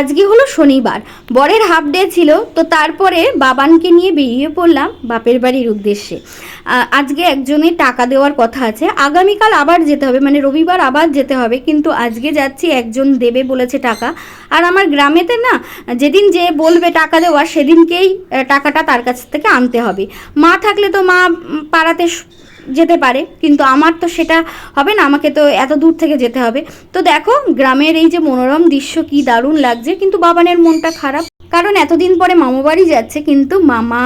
আজকে হলো শনিবার। বরের হাফ ডে ছিল, তো তারপরে বাবানকে নিয়ে বেরিয়ে পড়লাম বাপের বাড়ির উদ্দেশ্যে। আজকে একজনের টাকা দেওয়ার কথা আছে। আগামীকাল আবার যেতে হবে মানে রবিবার আবার যেতে হবে, কিন্তু আজকে যাচ্ছি, একজন দেবে বলেছে টাকা। আর আমার গ্রামেতে না, যেদিন যে বলবে টাকা দেওয়ার সেদিনকেই টাকাটা তার কাছ থেকে আনতে হবে। মা থাকলে তো মা পাড়াতে যেতে পারে, কিন্তু আমার তো সেটা হবে না, আমাকে তো এত দূর থেকে যেতে হবে। তো দেখো, গ্রামের এই যে মনোরম দৃশ্য কি দারুণ লাগছে, কিন্তু বাবানের মনটা খারাপ। কারণ এতদিন পরে মামা বাড়ি যাচ্ছে, কিন্তু মামা,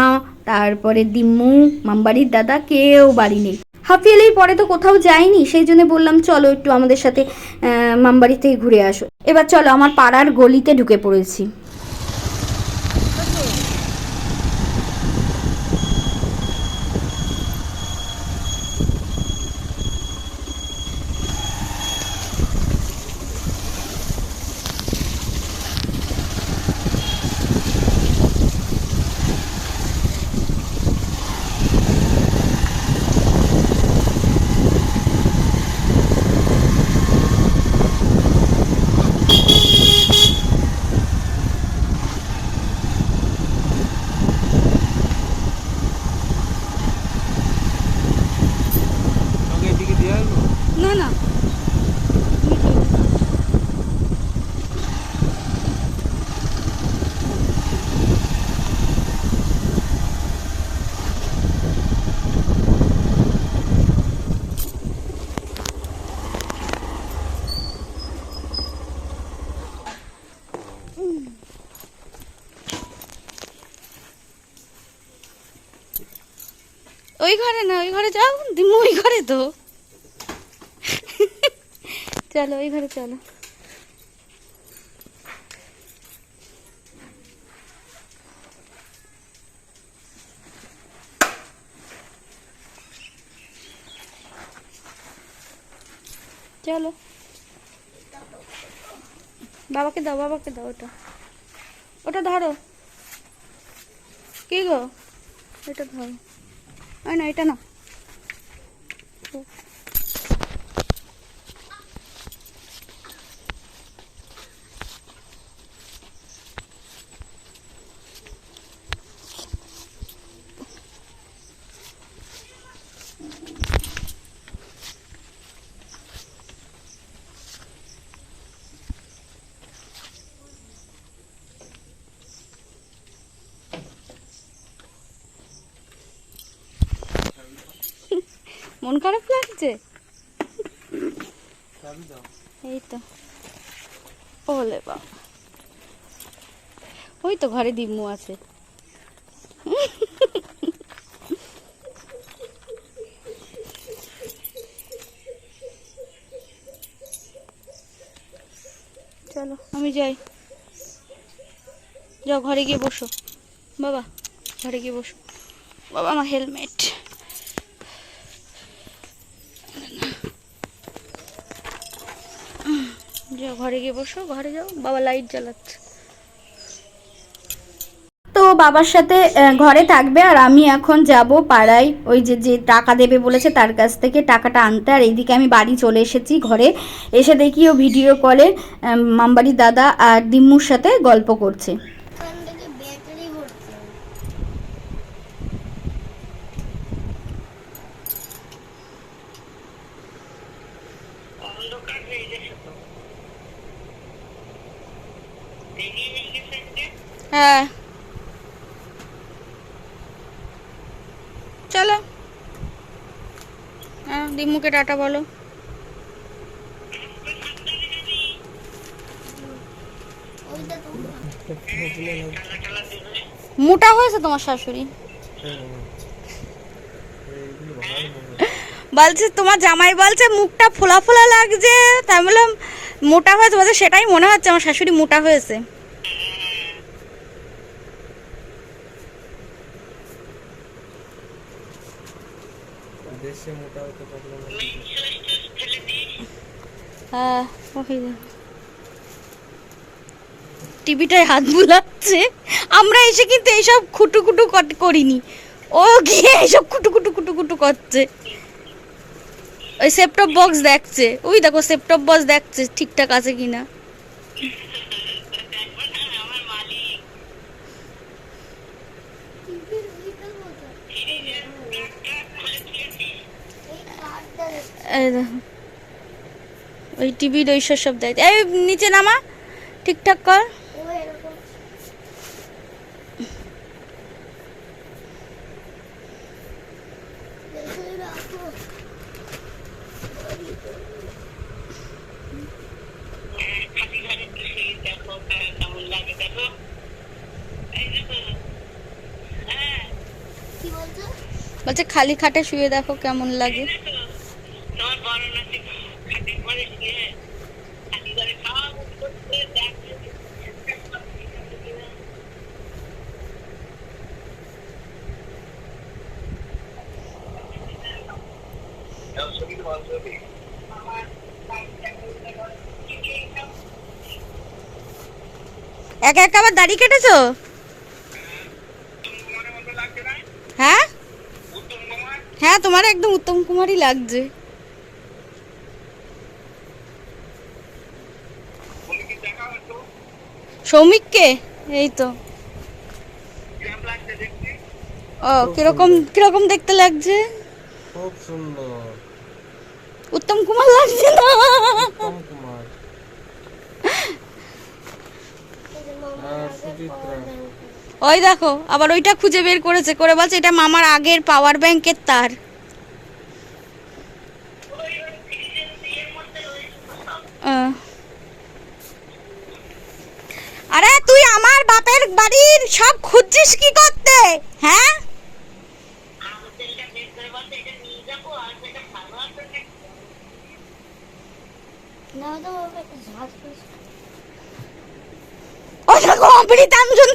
তারপরে দিম্মু, মামবাড়ির দাদা কেউ বাড়ি নেই। হাফিয়ালের পরে তো কোথাও যায়নি, সেই জন্য বললাম, চলো একটু আমাদের সাথে মামবাড়ি থেকে ঘুরে আসো। এবার চলো, আমার পাড়ার গলিতে ঢুকে পড়েছি। ওই ঘরে না, ওই ঘরে যাও, দিমু ওই ঘরে তো। চলো, ওই ঘরে চলো। চলো। বাবাকে দাও বাবাকে দাও ওটা। ওটা ধরো। কি গো? এটা ধরো। ওই না মন খারাপ লাগছে? এই তো ওলে বাবা। ওই তো ঘরে দিম্মু আছে। চলো, আমি যাই। যাও, ঘরে গিয়ে বসো। বাবা, ঘরে গিয়ে বসো। বাবা, আমার হেলমেট। যাও ঘরে গিয়ে বসো ঘরে যাও বাবা লাইট জ্বালাচ্ছে। তো বাবার সাথে ঘরে থাকবে আর আমি এখন যাব পাড়ায়। ওই যে যে টাকা দেবে বলেছে তার কাছ থেকে টাকাটা আনতে। আর এইদিকে আমি বাড়ি চলে এসেছি ঘরে। এসে দেখি ও ভিডিও কলে মামবাড়ির দাদা আর দিম্মুর সাথে গল্প করছে। হ্যাঁ। চলো। হ্যাঁ দিম্মুকে টাটা বলো। মোটা হয়েছে তোমার শাশুড়ি? বলছে, তোমার জামাই বলছে মুখটা ফোলা ফোলা লাগছে। তাই বললাম মোটা হয়েছে বলছে সেটাই মনে হচ্ছে আমার শাশুড়ি মোটা হয়েছে। হ্যাঁ টিভিটায় হাত বুলাচ্ছে। আমরা এসে কিন্তু এইসব খুটু খুটু করিনি। ও গিয়ে এইসব খুটু খুটু খুটু খুটু করছে। ওই সেপটপ বক্স দেখছে। ওই দেখো সেপটপ বক্স দেখছে, ঠিকঠাক আছে কিনা। ওই টিভির ওই সব দেয় এই নিচে নামা, ঠিকঠাক কর। Oh. বলছে খালি খাটে শুয়ে দেখো কেমন লাগে। একা একা আবার দাড়ি কেটেছো হ্যাঁ তোমার একদম উত্তম কুমারই লাগছে। সৌমিককে? এই তো। ও কীরকম কীরকম দেখতে লাগছে? খুব সুন্দর। উত্তম কুমার লাগছে না। উত্তম কুমার। ওই দেখো আবার ওইটা খুঁজে বের করেছে করে বলছে এটা মামার আগের পাওয়ার ব্যাংকের তার। আরে তুই আমার বাপের বাড়ির সব খুঁজছিস কি করতে? হ্যাঁ?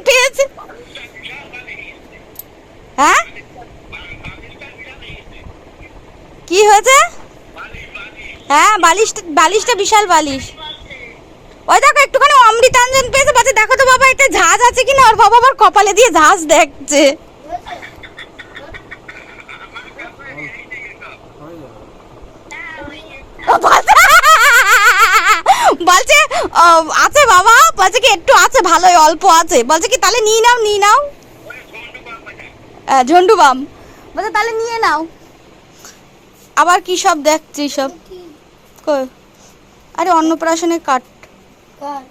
পেয়েছে। হ্যাঁ? কি হয়েছে? হ্যাঁ বালিশটা বালিশটা বিশাল বালিশ। ওই দেখো, একটুখানি অমৃতাঞ্জন পেয়েছে বলছে দেখো তো বাবা এটা ঝাঁজ আছে কিনা? ওর বাবা আবার কপালে দিয়ে ঝাঁজ দেখছে। বলছে আছে বাবা, বলছে কি, একটু আছে, ভালোই, অল্প আছে। বলছে কি, তাহলে নিয়ে নাও নিয়ে নাও। ঝন্ডু বাম। বলছে, তাহলে নিয়ে নাও। আবার কি সব দেখছি সব? আরে অন্নপ্রাশনের কার্ড কার?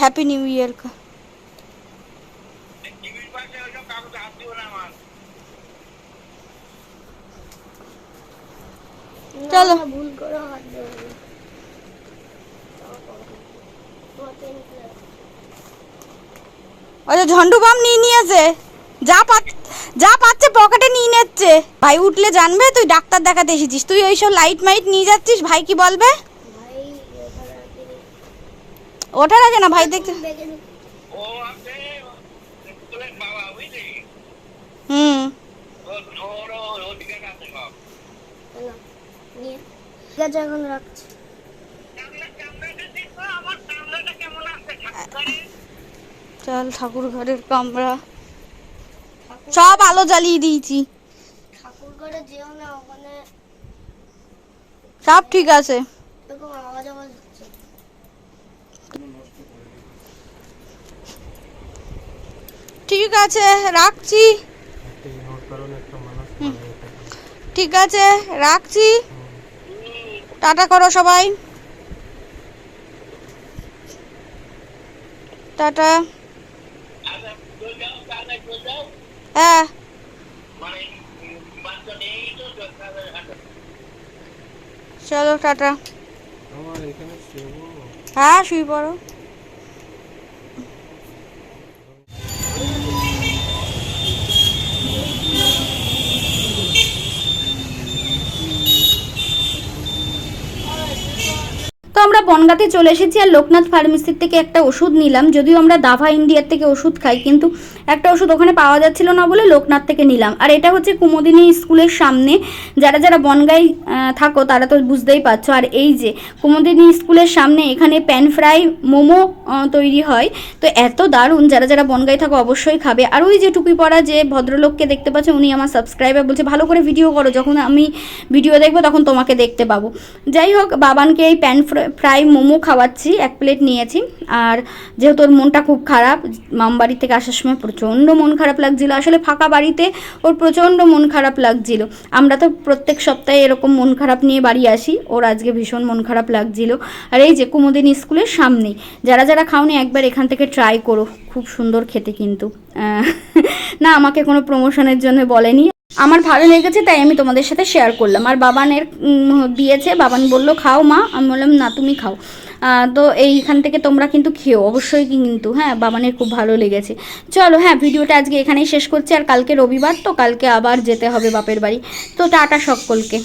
হ্যাপি নিউ ইয়ার না, চলো। ভুল করে হাত। ওই ঝন্ডু বাম নিয়ে নিয়েছে যা পাচ যা পাচ্ছে পকেটে নিয়ে নিচ্ছে। ভাই উঠলে জানবে? তুই ডাক্তার দেখাতে এসেছিস। তুই ওইসব লাইট মাইট নিয়ে যাচ্ছিস? ভাই কি বলবে? ভাই ওঠার আগে না ভাই দেখতে হুম। এখন রাখছি। চল ঠাকুর ঘরের কামরা। সব আলো জ্বালিয়ে দিয়েছি। সব ঠিক আছে। ঠিক আছে রাখছি। ঠিক আছে রাখছি। টাটা করো সবাই। টাটা। হ্যাঁ। চলো টাটা। হ্যাঁ শুয়ে পড়ো। আমরা বনগাতে চলে এসেছি আর লোকনাথ ফার্মেসির থেকে একটা ওষুধ নিলাম। যদিও আমরা দাভা ইন্ডিয়ার থেকে ওষুধ খাই, কিন্তু একটা ওষুধ ওখানে পাওয়া যাচ্ছিল না বলে লোকনাথ থেকে নিলাম। আর এটা হচ্ছে কুমোদিনী স্কুলের সামনে। যারা যারা বনগাই থাকো তারা তো বুঝতেই পারছ। আর এই যে কুমোদিনী স্কুলের সামনে এখানে প্যান ফ্রাই, মোমো তৈরি হয়। তো এত দারুণ, যারা যারা বনগাই থাকো অবশ্যই খাবে। আর ওই যে টুপি পরা যে ভদ্রলোককে দেখতে পাচ্ছ, উনি আমার সাবস্ক্রাইবার বলছে, ভালো করে ভিডিও করো। যখন আমি ভিডিও দেখব, তখন তোমাকে দেখতে পাবো। যাই হোক, বাবানকে এই প্যান ফ্রাই মোমো খাওয়াচ্ছি, এক প্লেট নিয়েছি। আর যেহেতু ওর মনটা খুব খারাপ মামবাড়ি থেকে আসার সময় প্রচণ্ড মন খারাপ লাগছিল। আসলে ফাঁকা বাড়িতে ওর প্রচণ্ড মন খারাপ লাগছিল। আমরা তো প্রত্যেক সপ্তাহে এরকম মন খারাপ নিয়ে বাড়ি আসি, ওর আজকে ভীষণ মন খারাপ লাগছিল। আর এই যে কুমুদিনী স্কুলের সামনেই যারা যারা খাওনি একবার এখান থেকে ট্রাই করো, খুব সুন্দর খেতে কিন্তু। না, আমাকে কোনো প্রমোশনের জন্য বলেনি। আমার ভালো লেগেছে, তাই আমি তোমাদের সাথে শেয়ার করলাম। আর বাবানের দিয়েছে, বাবান বলল, খাও মা। আমি বললাম, না, তুমি খাও। তো এইখান থেকে তোমরা কিন্তু খেও, অবশ্যই কিন্তু। হ্যাঁ বাবানের খুব ভালো লেগেছে। চলো হ্যাঁ ভিডিওটা আজকে এখানেই শেষ করছি। আর কালকে রবিবার, তো কালকে আবার যেতে হবে বাপের বাড়ি। তো টাটা সকলকে।